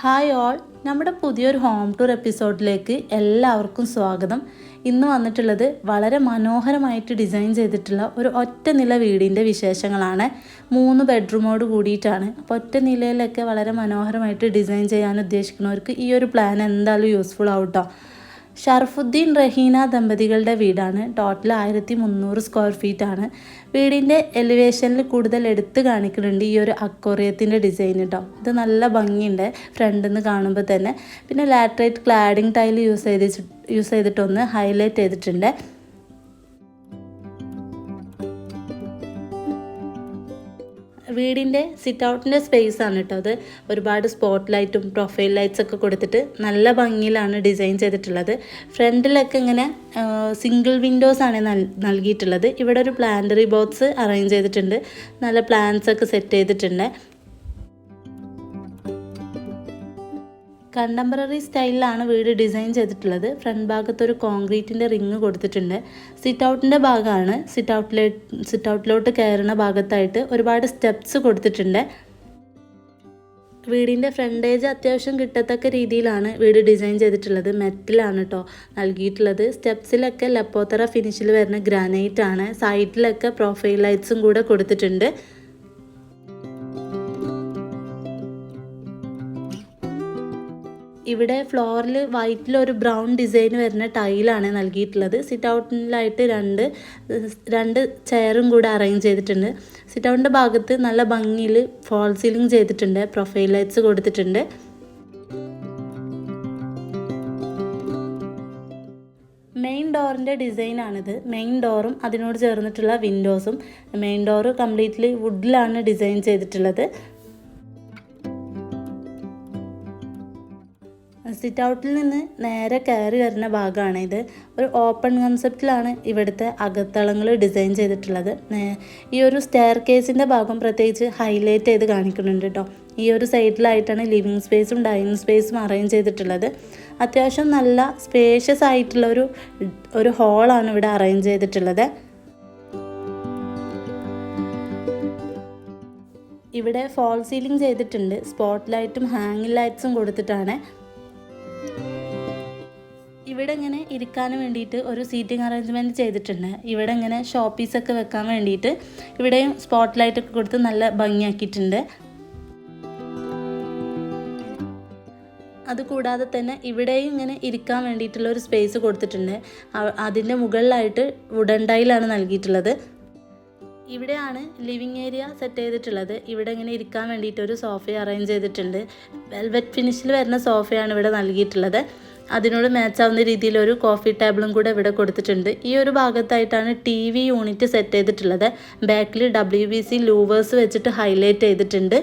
Hi all. നമ്മുടെ പുതിയൊരു home tour എപ്പിസോഡിലേക്ക് എല്ലാവർക്കും സ്വാഗതം. ഇന്ന് വന്നിട്ടുള്ളത് വളരെ മനോഹരമായിട്ട് ഡിസൈൻ ചെയ്തിട്ടുള്ള ഒരു ഒറ്റ നില വീടിന്റെ വിശേഷങ്ങളാണ്. മൂന്ന് ബെഡ്റൂമോട് കൂടിയിട്ടാണ്. അപ്പോൾ ഒറ്റ നിലയിലൊക്കെ വളരെ മനോഹരമായിട്ട് ഡിസൈൻ ചെയ്യാൻ ഉദ്ദേശിക്കുന്നവർക്ക് ഈ ഒരു പ്ലാൻ എന്തായാലും യൂസ്ഫുൾ ആവും കേട്ടോ. ഷർഫുദ്ദീൻ റഹീന ദമ്പതികളുടെ വീടാണ്. ടോട്ടൽ ആയിരത്തി മുന്നൂറ് സ്ക്വയർ ആണ്. വീടിന്റെ എലിവേഷനിൽ കൂടുതൽ എടുത്ത് കാണിക്കുന്നുണ്ട് ഈ ഒരു അക്വറിയത്തിന്റെ ഡിസൈൻ കേട്ടോ ഇത് നല്ല ഭംഗിയുണ്ട് ഫ്രണ്ടിൽ നിന്ന് കാണുമ്പോൾ തന്നെ. പിന്നെ ലാറ്ററേറ്റ് ക്ലാഡിംഗ് ടൈൽ യൂസ് ചെയ്ത് യൂസ് ചെയ്തിട്ടൊന്ന് ഹൈലൈറ്റ് ചെയ്തിട്ടുണ്ട്. വീടിന്റെ സിറ്റ് ഔട്ടിന്റെ സ്പേസ് ആണ് കേട്ടോ അത്. ഒരുപാട് സ്പോട്ട് ലൈറ്റും പ്രൊഫൈൽ ലൈറ്റ്സ് ഒക്കെ കൊടുത്തിട്ട് നല്ല ഭംഗിയിലാണ് ഡിസൈൻ ചെയ്തിട്ടുള്ളത്. ഫ്രണ്ടിലൊക്കെ ഇങ്ങനെ സിംഗിൾ വിൻഡോസ് ആണ് നൽ- നൽകിയിട്ടുള്ളത്. ഇവിടെ ഒരു പ്ലാന്ററി ബോക്സ് അറേഞ്ച് ചെയ്തിട്ടുണ്ട്. നല്ല പ്ലാന്റ്സ് ഒക്കെ സെറ്റ് ചെയ്തിട്ടുണ്ട്. കണ്ടംപററി സ്റ്റൈലിലാണ് വീട് ഡിസൈൻ ചെയ്തിട്ടുള്ളത്. ഫ്രണ്ട് ഭാഗത്ത് ഒരു കോൺക്രീറ്റിന്റെ റിങ് കൊടുത്തിട്ടുണ്ട്. സിറ്റ് ഔട്ടിന്റെ ഭാഗമാണ്. സിറ്റ് ഔട്ടിലെ സിറ്റ് ഔട്ടിലോട്ട് കയറുന്ന ഭാഗത്തായിട്ട് ഒരുപാട് സ്റ്റെപ്സ് കൊടുത്തിട്ടുണ്ട്. വീടിന്റെ ഫ്രണ്ടേജ് അത്യാവശ്യം കിട്ടത്തക്ക രീതിയിലാണ് വീട് ഡിസൈൻ ചെയ്തിട്ടുള്ളത്. മെറ്റലാണ് കേട്ടോ നൽകിയിട്ടുള്ളത്. സ്റ്റെപ്സിലൊക്കെ ലെപ്പോത്തറ ഫിനിഷിൽ വരുന്ന ഗ്രാനൈറ്റ് ആണ്. സൈഡിലൊക്കെ പ്രൊഫൈൽ ലൈറ്റ്സും കൂടെ കൊടുത്തിട്ടുണ്ട്. ഇവിടെ ഫ്ലോറിൽ വൈറ്റിൽ ഒരു ബ്രൗൺ ഡിസൈൻ വരുന്ന ടൈലാണ് നൽകിയിട്ടുള്ളത്. സിറ്റ് ഔട്ടിലായിട്ട് രണ്ട് രണ്ട് ചെയറും കൂടെ അറേഞ്ച് ചെയ്തിട്ടുണ്ട്. സിറ്റ് ഔട്ടിന്റെ ഭാഗത്ത് നല്ല ഭംഗിയിൽ ഫോൾ സീലിംഗ് ചെയ്തിട്ടുണ്ട് പ്രൊഫൈൽ ലൈറ്റ്സ് കൊടുത്തിട്ടുണ്ട്. മെയിൻ ഡോറിന്റെ ഡിസൈനാണിത് മെയിൻ ഡോറും അതിനോട് ചേർന്നിട്ടുള്ള വിൻഡോസും മെയിൻ ഡോറ് കംപ്ലീറ്റ്ലി വുഡിലാണ് ഡിസൈൻ ചെയ്തിട്ടുള്ളത്. സിറ്റ് ഔട്ടിൽ നിന്ന് നേരെ കയറി വരുന്ന ഭാഗമാണ് ഇത്. ഒരു ഓപ്പൺ കൺസെപ്റ്റിലാണ് ഇവിടുത്തെ അകത്തളങ്ങൾ ഡിസൈൻ ചെയ്തിട്ടുള്ളത്. ഈ ഒരു സ്റ്റെയർ കേസിന്റെ ഭാഗം പ്രത്യേകിച്ച് ഹൈലൈറ്റ് ചെയ്ത് കാണിക്കുന്നുണ്ട് കേട്ടോ ഈ ഒരു സൈഡിലായിട്ടാണ് ലിവിങ് സ്പേസും ഡൈനിങ് സ്പേസും അറേഞ്ച് ചെയ്തിട്ടുള്ളത്. അത്യാവശ്യം നല്ല സ്പേഷ്യസ് ആയിട്ടുള്ള ഒരു ഒരു ഹോളാണ് ഇവിടെ അറേഞ്ച് ചെയ്തിട്ടുള്ളത്. ഇവിടെ ഫോൾ സീലിംഗ് ചെയ്തിട്ടുണ്ട്. സ്പോട്ട് ലൈറ്റും ഹാങ്ങിങ് ലൈറ്റ്സും കൊടുത്തിട്ടാണ്. ഇവിടെ ഇങ്ങനെ ഇരിക്കാൻ വേണ്ടിയിട്ട് ഒരു സീറ്റിംഗ് അറേഞ്ച്മെന്റ് ചെയ്തിട്ടുണ്ട്. ഇവിടെ ഇങ്ങനെ ഷോപ്പീസൊക്കെ വെക്കാൻ വേണ്ടിയിട്ട് ഇവിടെയും സ്പോട്ട് ലൈറ്റ് ഒക്കെ കൊടുത്ത് നല്ല ഭംഗിയാക്കിയിട്ടുണ്ട്. അതുകൂടാതെ തന്നെ ഇവിടെയും ഇങ്ങനെ ഇരിക്കാൻ വേണ്ടിയിട്ടുള്ള ഒരു സ്പേസ് കൊടുത്തിട്ടുണ്ട്. അതിന്റെ മുകളിലായിട്ട് വുഡൻ ടൈലാണ് നൽകിയിട്ടുള്ളത്. ഇവിടെയാണ് ലിവിങ് ഏരിയ സെറ്റ് ചെയ്തിട്ടുള്ളത്. ഇവിടെ ഇങ്ങനെ ഇരിക്കാൻ വേണ്ടിയിട്ട് ഒരു സോഫ അറേഞ്ച് ചെയ്തിട്ടുണ്ട്. വെൽവെറ്റ് ഫിനിഷിൽ വരുന്ന സോഫയാണ് ഇവിടെ നൽകിയിട്ടുള്ളത്. അതിനോട് മാച്ച് ആവുന്ന രീതിയിൽ ഒരു കോഫി ടേബിളും കൂടെ ഇവിടെ കൊടുത്തിട്ടുണ്ട്. ഈ ഒരു ഭാഗത്തായിട്ടാണ് ടി വി യൂണിറ്റ് സെറ്റ് ചെയ്തിട്ടുള്ളത്. ബാക്കിൽ ഡബ്ല്യു ബി സി ലൂവേഴ്സ് വെച്ചിട്ട് ഹൈലൈറ്റ് ചെയ്തിട്ടുണ്ട്.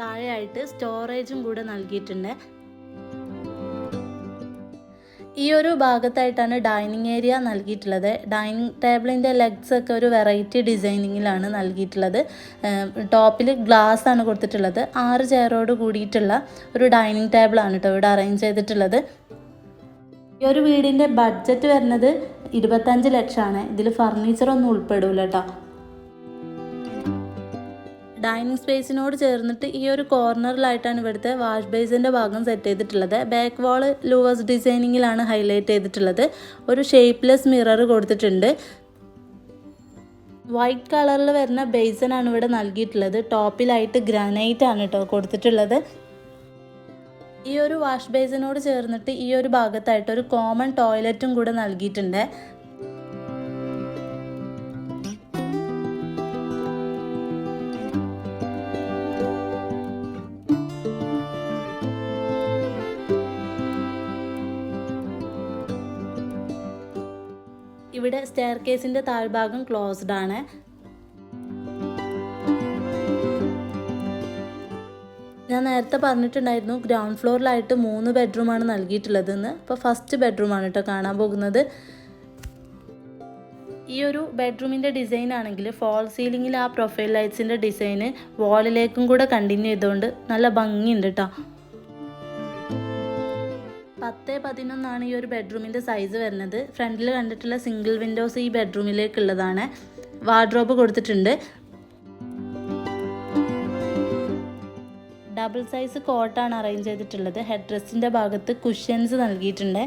താഴെയായിട്ട് സ്റ്റോറേജും കൂടെ നൽകിയിട്ടുണ്ട്. ഈ ഒരു ഭാഗത്തായിട്ടാണ് ഡൈനിങ് ഏരിയ നൽകിയിട്ടുള്ളത്. ഡൈനിങ് ടേബിളിന്റെ ലെഗ്സ് ഒക്കെ ഒരു വെറൈറ്റി ഡിസൈനിങ്ങിലാണ് നൽകിയിട്ടുള്ളത്. ടോപ്പിൽ ഗ്ലാസ് ആണ് കൊടുത്തിട്ടുള്ളത്. ആറ് ചെയറോട് കൂടിയിട്ടുള്ള ഒരു ഡൈനിങ് ടേബിളാണ് കേട്ടോ ഇവിടെ അറേഞ്ച് ചെയ്തിട്ടുള്ളത്. ഈ ഒരു വീടിന്റെ ബഡ്ജറ്റ് വരുന്നത് ഇരുപത്തഞ്ച് ലക്ഷമാണ്. ഇതിൽ ഫർണിച്ചറൊന്നും ഉൾപ്പെടില്ല കേട്ടോ ഡൈനിങ് സ്പേസിനോട് ചേർന്നിട്ട് ഈ ഒരു കോർണറിലായിട്ടാണ് ഇവിടുത്തെ വാഷ് ബേസിന്റെ ഭാഗം സെറ്റ് ചെയ്തിട്ടുള്ളത്. ബാക്ക് വാൾ ലൂവേഴ്സ് ഡിസൈനിങ്ങിലാണ് ഹൈലൈറ്റ് ചെയ്തിട്ടുള്ളത്. ഒരു ഷേപ്പ്ലെസ് മിറർ കൊടുത്തിട്ടുണ്ട്. വൈറ്റ് കളറിൽ വരുന്ന ബേസനാണ് ഇവിടെ നൽകിയിട്ടുള്ളത്. ടോപ്പിലായിട്ട് ഗ്രാനൈറ്റ് ആണ് കേട്ടോ കൊടുത്തിട്ടുള്ളത്. ഈ ഒരു വാഷ് ബേസിനോട് ചേർന്നിട്ട് ഈ ഒരു ഭാഗത്തായിട്ട് ഒരു കോമൺ ടോയ്ലറ്റും കൂടെ നൽകിയിട്ടുണ്ട്. ഇവിടെ സ്റ്റെയർ കേസിന്റെ താഴ്ഭാഗം ക്ലോസ്ഡ് ആണ്. ഞാൻ നേരത്തെ പറഞ്ഞിട്ടുണ്ടായിരുന്നു ഗ്രൗണ്ട് ഫ്ലോറിലായിട്ട് മൂന്ന് ബെഡ്റൂമാണ് നൽകിയിട്ടുള്ളതെന്ന്. ഇപ്പോൾ ഫസ്റ്റ് ബെഡ്റൂമാണ് കേട്ടോ കാണാൻ പോകുന്നത്. ഈ ഒരു ബെഡ്റൂമിന്റെ ഡിസൈൻ ആണെങ്കിൽ ഫോൾ സീലിങ്ങിൽ ആ പ്രൊഫൈൽ ലൈറ്റ്സിന്റെ ഡിസൈന് വാളിലേക്കും കൂടെ കണ്ടിന്യൂ ചെയ്തുകൊണ്ട് നല്ല ഭംഗിയുണ്ട് കേട്ടോ പത്ത് പതിനൊന്നാണ് ഈ ഒരു ബെഡ്റൂമിന്റെ സൈസ് വരുന്നത്. ഫ്രണ്ടിൽ കണ്ടിട്ടുള്ള സിംഗിൾ വിൻഡോസ് ഈ ബെഡ്റൂമിലേക്കുള്ളതാണ് വാർഡ്രോബ് കൊടുത്തിട്ടുണ്ട്. ഡബിൾ സൈസ് കോട്ടാണ് അറേഞ്ച് ചെയ്തിട്ടുള്ളത്. ഹെഡ് ഡ്രസ്സിന്റെ ഭാഗത്ത് കുഷ്യൻസ് നൽകിയിട്ടുണ്ട്.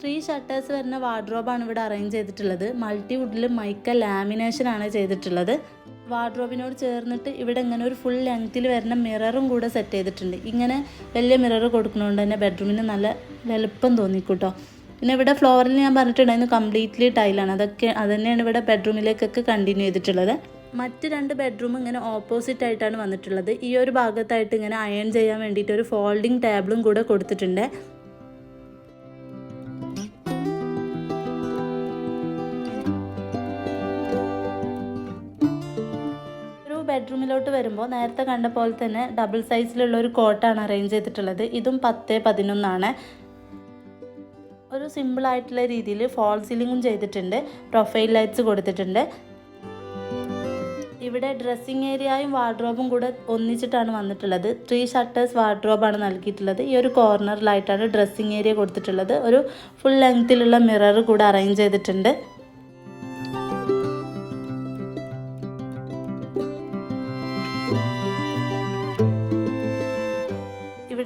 ത്രീ ഷട്ടേഴ്സ് വരുന്ന വാർഡ്രോബാണ് ഇവിടെ അറേഞ്ച് ചെയ്തിട്ടുള്ളത്. മൾട്ടി മൾട്ടിവുഡിൽ മൈക്ക ലാമിനേഷൻ ആണ് ചെയ്തിട്ടുള്ളത്. വാർഡ്രോബിനോട് ചേർന്നിട്ട് ഇവിടെ ഇങ്ങനെ ഒരു ഫുൾ ലെങ്ത്തിൽ വരുന്ന മിററും കൂടെ സെറ്റ് ചെയ്തിട്ടുണ്ട്. ഇങ്ങനെ വലിയ മിറർ കൊടുക്കുന്നതുകൊണ്ട് തന്നെ ബെഡ്റൂമിന് നല്ല വലുപ്പം തോന്നിക്കൂട്ടോ. പിന്നെ ഇവിടെ ഫ്ലോറിൽ ഞാൻ പറഞ്ഞിട്ടുണ്ടായിരുന്നു കംപ്ലീറ്റ്ലി ടൈലാണ് അതൊക്കെ അത് തന്നെയാണ് ഇവിടെ ബെഡ്റൂമിലേക്കൊക്കെ കണ്ടിന്യൂ ചെയ്തിട്ടുള്ളത്. മറ്റ് രണ്ട് ബെഡ്റൂം ഇങ്ങനെ ഓപ്പോസിറ്റ് ആയിട്ടാണ് വന്നിട്ടുള്ളത്. ഈ ഒരു ഭാഗത്തായിട്ട് ഇങ്ങനെ അയൺ ചെയ്യാൻ വേണ്ടിയിട്ട് ഒരു ഫോൾഡിംഗ് ടേബിളും കൂടെ കൊടുത്തിട്ടുണ്ട്. ബെഡ്റൂമിലോട്ട് വരുമ്പോൾ നേരത്തെ കണ്ട പോലെ തന്നെ ഡബിൾ സൈസിലുള്ള ഒരു കോട്ടാണ് അറേഞ്ച് ചെയ്തിട്ടുള്ളത്. ഇതും പത്ത് പതിനൊന്നാണ്. ഒരു സിമ്പിൾ ആയിട്ടുള്ള രീതിയിൽ ഫോൾ സീലിങ്ങും ചെയ്തിട്ടുണ്ട്. പ്രൊഫൈൽ ലൈറ്റ്സ് കൊടുത്തിട്ടുണ്ട്. ഇവിടെ ഡ്രസ്സിങ് ഏരിയയും വാർഡ്രോബും കൂടെ ഒന്നിച്ചിട്ടാണ് വന്നിട്ടുള്ളത്. ത്രീ ഷട്ടേഴ്സ് വാർഡ്രോബാണ് നൽകിയിട്ടുള്ളത്. ഈ ഒരു കോർണറിലായിട്ടാണ് ഡ്രസ്സിങ് ഏരിയ കൊടുത്തിട്ടുള്ളത്. ഒരു ഫുൾ ലെങ്ത്തിലുള്ള മിറർ കൂടെ അറേഞ്ച് ചെയ്തിട്ടുണ്ട്.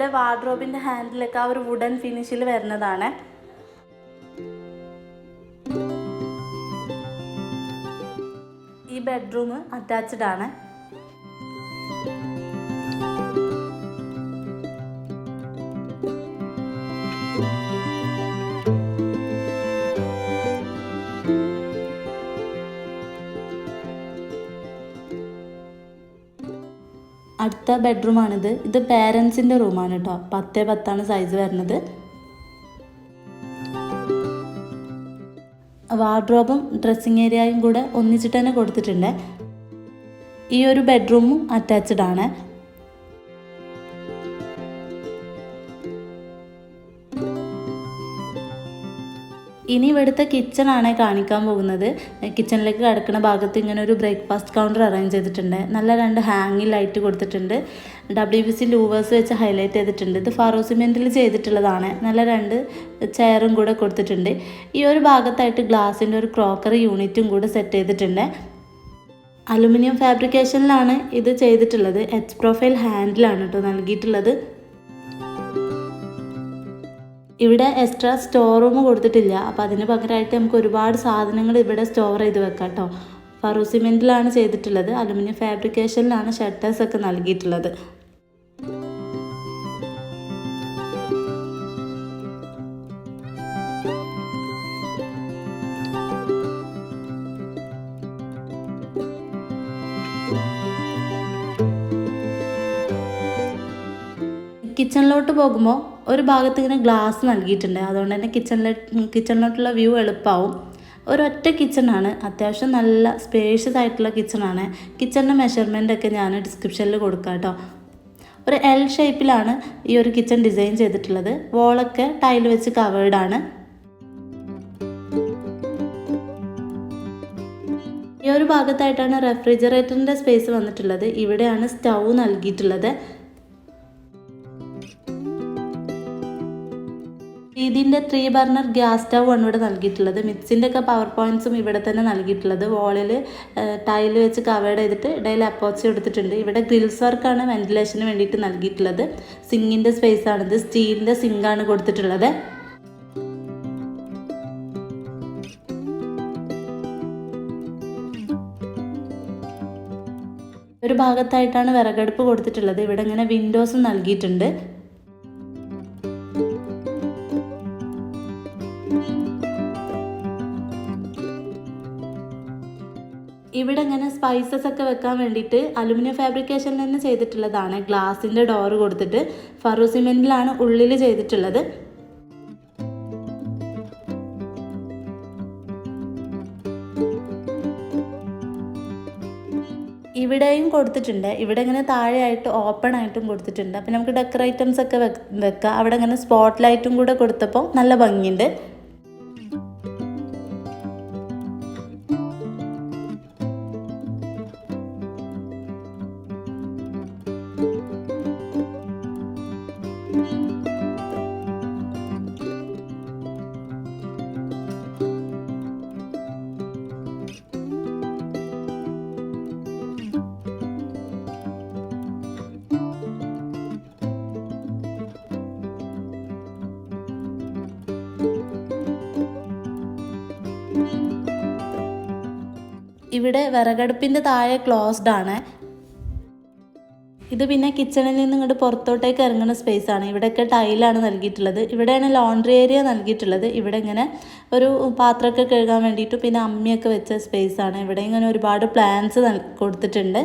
ഇവിടെ വാർഡ്രോബിന്റെ ഹാൻഡിലൊക്കെ ആ ഒരു വുഡൻ ഫിനിഷിൽ വരുന്നതാണ്. ഈ ബെഡ്റൂം അറ്റാച്ച്ഡ് ആണ്. അടുത്ത ബെഡ്റൂമാണിത് ഇത് പേരൻസിന്റെ റൂമാണ് കേട്ടോ പത്തേ പത്താണ് സൈസ് വരുന്നത്. വാർഡ്രോബും ഡ്രസ്സിങ് ഏരിയയും കൂടെ ഒന്നിച്ചിട്ട് തന്നെ കൊടുത്തിട്ടുണ്ട്. ഈ ഒരു ബെഡ്റൂമും അറ്റാച്ച്ഡ് ആണ്. ഇനി ഇവിടുത്തെ കിച്ചണാണ് കാണിക്കാൻ പോകുന്നത്. കിച്ചണിലേക്ക് കിടക്കുന്ന ഭാഗത്ത് ഇങ്ങനെ ഒരു ബ്രേക്ക്ഫാസ്റ്റ് കൗണ്ടർ അറേഞ്ച് ചെയ്തിട്ടുണ്ട്. നല്ല രണ്ട് ഹാങ്ങിൽ ലൈറ്റ് കൊടുത്തിട്ടുണ്ട്. ഡബ്ല്യു ബി സി ലൂവേഴ്സ് വെച്ച് ഹൈലൈറ്റ് ചെയ്തിട്ടുണ്ട്. ഇത് ഫാറോ സിമെന്റിൽ ചെയ്തിട്ടുള്ളതാണ്. നല്ല രണ്ട് ചെയറും കൂടെ കൊടുത്തിട്ടുണ്ട്. ഈ ഒരു ഭാഗത്തായിട്ട് ഗ്ലാസിന്റെ ഒരു ക്രോക്കറി യൂണിറ്റും കൂടെ സെറ്റ് ചെയ്തിട്ടുണ്ട്. അലുമിനിയം ഫാബ്രിക്കേഷനിലാണ് ഇത് ചെയ്തിട്ടുള്ളത്. എച്ച് പ്രൊഫൈൽ ഹാൻഡിലാണ് കേട്ടോ നൽകിയിട്ടുള്ളത്. ഇവിടെ എക്സ്ട്രാ സ്റ്റോർ റൂം കൊടുത്തിട്ടില്ല. അപ്പോൾ അതിന് പകരമായിട്ട് നമുക്ക് ഒരുപാട് സാധനങ്ങൾ ഇവിടെ സ്റ്റോർ ചെയ്ത് വെക്കാം കേട്ടോ ഫറു സിമെന്റിലാണ് ചെയ്തിട്ടുള്ളത്. അലുമിനിയം ഫാബ്രിക്കേഷനിലാണ് ഷട്ടേഴ്സ് ഒക്കെ നൽകിയിട്ടുള്ളത്. കിച്ചണിലോട്ട് പോകുമ്പോൾ ഒരു ഭാഗത്ത് ഇങ്ങനെ ഗ്ലാസ് നൽകിയിട്ടുണ്ട്. അതുകൊണ്ട് തന്നെ കിച്ചണിലെ കിച്ചണിലോട്ടുള്ള വ്യൂ എളുപ്പമാവും ഒരൊറ്റ കിച്ചണാണ് അത്യാവശ്യം നല്ല സ്പേഷ്യസ് ആയിട്ടുള്ള കിച്ചണാണ് കിച്ചണിന്റെ മെഷർമെന്റ് ഒക്കെ ഞാൻ ഡിസ്ക്രിപ്ഷനിൽ കൊടുക്കാം കേട്ടോ ഒരു എൽ ഷേപ്പിലാണ് ഈ ഒരു കിച്ചൺ ഡിസൈൻ ചെയ്തിട്ടുള്ളത്. വോളൊക്കെ ടൈൽ വെച്ച് കവേർഡ് ആണ്. ഈ ഒരു ഭാഗത്തായിട്ടാണ് റെഫ്രിജറേറ്ററിന്റെ സ്പേസ് വന്നിട്ടുള്ളത്. ഇവിടെയാണ് സ്റ്റൗ നൽകിയിട്ടുള്ളത്. ഇതിന്റെ ത്രീ ബർണർ ഗ്യാസ് സ്റ്റൗവാണ് ഇവിടെ നൽകിയിട്ടുള്ളത്. മിക്സിന്റെ ഒക്കെ പവർ പോയിന്റ്സും ഇവിടെ തന്നെ നൽകിയിട്ടുള്ളത്. വാളിൽ ടൈൽ വെച്ച് കവേർഡ് ചെയ്തിട്ട് ഇടയിൽ അപ്പോച്ച് കൊടുത്തിട്ടുണ്ട് ഇവിടെ ഗ്രിൽസ് വർക്കാണ് വെന്റിലേഷന് വേണ്ടിയിട്ട് നൽകിയിട്ടുള്ളത്. സിങ്ങിന്റെ സ്പേസ് ആണിത് സ്റ്റീലിന്റെ സിങ്കാണ് കൊടുത്തിട്ടുള്ളത്. ഒരു ഭാഗത്തായിട്ടാണ് വിറകടുപ്പ് കൊടുത്തിട്ടുള്ളത്. ഇവിടെ ഇങ്ങനെ വിൻഡോസും നൽകിയിട്ടുണ്ട്. സ്പൈസസ് ഒക്കെ വെക്കാൻ വേണ്ടിയിട്ട് അലുമിനിയം ഫാബ്രിക്കേഷനിൽ തന്നെ ചെയ്തിട്ടുള്ളതാണ്. ഗ്ലാസിന്റെ ഡോറ് കൊടുത്തിട്ട് ഫറു സിമെന്റിലാണ് ഉള്ളിൽ ചെയ്തിട്ടുള്ളത്. ഇവിടെയും കൊടുത്തിട്ടുണ്ട്. ഇവിടെ ഇങ്ങനെ താഴെയായിട്ട് ഓപ്പൺ ആയിട്ടും കൊടുത്തിട്ടുണ്ട്. അപ്പോൾ നമുക്ക് ഡെക്കർ ഐറ്റംസ് ഒക്കെ വെക്കാം. അവിടെ ഇങ്ങനെ സ്പോട്ട് ലൈറ്റും കൂടെ കൊടുത്തപ്പോൾ നല്ല ഭംഗിയുണ്ട്. ഇവിടെ വിറകടുപ്പിന്റെ താഴെ ക്ലോസ്ഡ് ആണ്. ഇത് പിന്നെ കിച്ചണിൽ നിന്ന് ഇങ്ങോട്ട് പുറത്തോട്ടേക്ക് ഇറങ്ങുന്ന സ്പേസ് ആണ്. ഇവിടെയൊക്കെ ടൈലാണ് നൽകിയിട്ടുള്ളത്. ഇവിടെയാണ് ലോണ്ട്രി ഏരിയ നൽകിയിട്ടുള്ളത്. ഇവിടെ ഇങ്ങനെ ഒരു പാത്രമൊക്കെ കഴുകാൻ വേണ്ടിയിട്ട് പിന്നെ അമ്മിയൊക്കെ വെച്ച സ്പേസ് ആണ്. ഇവിടെ ഇങ്ങനെ ഒരുപാട് പ്ലാന്റ്സ് കൊടുത്തിട്ടുണ്ട്.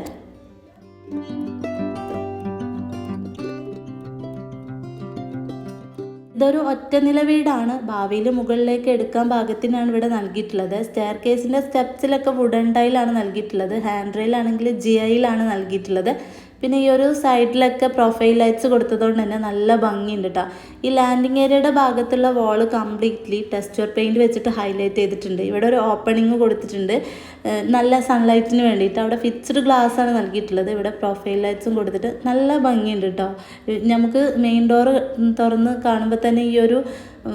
ഇതൊരു ഒറ്റ നില വീടാണ്. ഭാവിയിൽ മുകളിലേക്ക് എടുക്കാൻ ഭാഗത്തിനാണ് ഇവിടെ നൽകിയിട്ടുള്ളത്. സ്റ്റെയർ കേസിന്റെ സ്റ്റെപ്സിലൊക്കെ വുഡൻ ടൈലാണ് നൽകിയിട്ടുള്ളത്. ഹാൻഡ് റെയിലാണെങ്കിൽ ജി ഐയിലാണ് നൽകിയിട്ടുള്ളത്. പിന്നെ ഈ ഒരു സൈഡിലൊക്കെ പ്രൊഫൈൽ ലൈറ്റ്സ് കൊടുത്തതുകൊണ്ട് തന്നെ നല്ല ഭംഗിയുണ്ട് കേട്ടോ ഈ ലാൻഡിങ് ഏരിയയുടെ ഭാഗത്തുള്ള വാൾ കംപ്ലീറ്റ്ലി ടെക്സ്ചർ പെയിന്റ് വെച്ചിട്ട് ഹൈലൈറ്റ് ചെയ്തിട്ടുണ്ട്. ഇവിടെ ഒരു ഓപ്പണിങ് കൊടുത്തിട്ടുണ്ട്. നല്ല സൺലൈറ്റിന് വേണ്ടിയിട്ട്. അവിടെ ഫിക്സ്ഡ് ഗ്ലാസ് ആണ് നൽകിയിട്ടുള്ളത്. ഇവിടെ പ്രൊഫൈൽ ലൈറ്റ്സും കൊടുത്തിട്ട് നല്ല ഭംഗിയുണ്ട് കേട്ടോ നമുക്ക് മെയിൻ ഡോർ തുറന്ന് കാണുമ്പോൾ തന്നെ ഈ ഒരു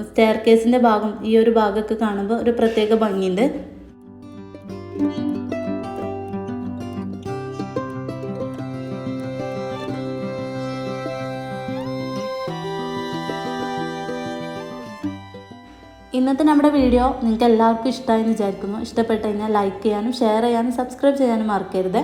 സ്റ്റെയർ കേസിന്റെ ഭാഗം ഈ ഒരു ഭാഗമൊക്കെ കാണുമ്പോൾ ഒരു പ്രത്യേക ഭംഗിയുണ്ട്. ഇന്നത്തെ നമ്മുടെ വീഡിയോ നിങ്ങൾക്ക് എല്ലാവർക്കും ഇഷ്ടമായി എന്ന് വിചാരിക്കുന്നു. ഇഷ്ടപ്പെട്ടു കഴിഞ്ഞാൽ ലൈക്ക് ചെയ്യാനും ഷെയർ ചെയ്യാനും സബ്സ്ക്രൈബ് ചെയ്യാനും മറക്കരുത്.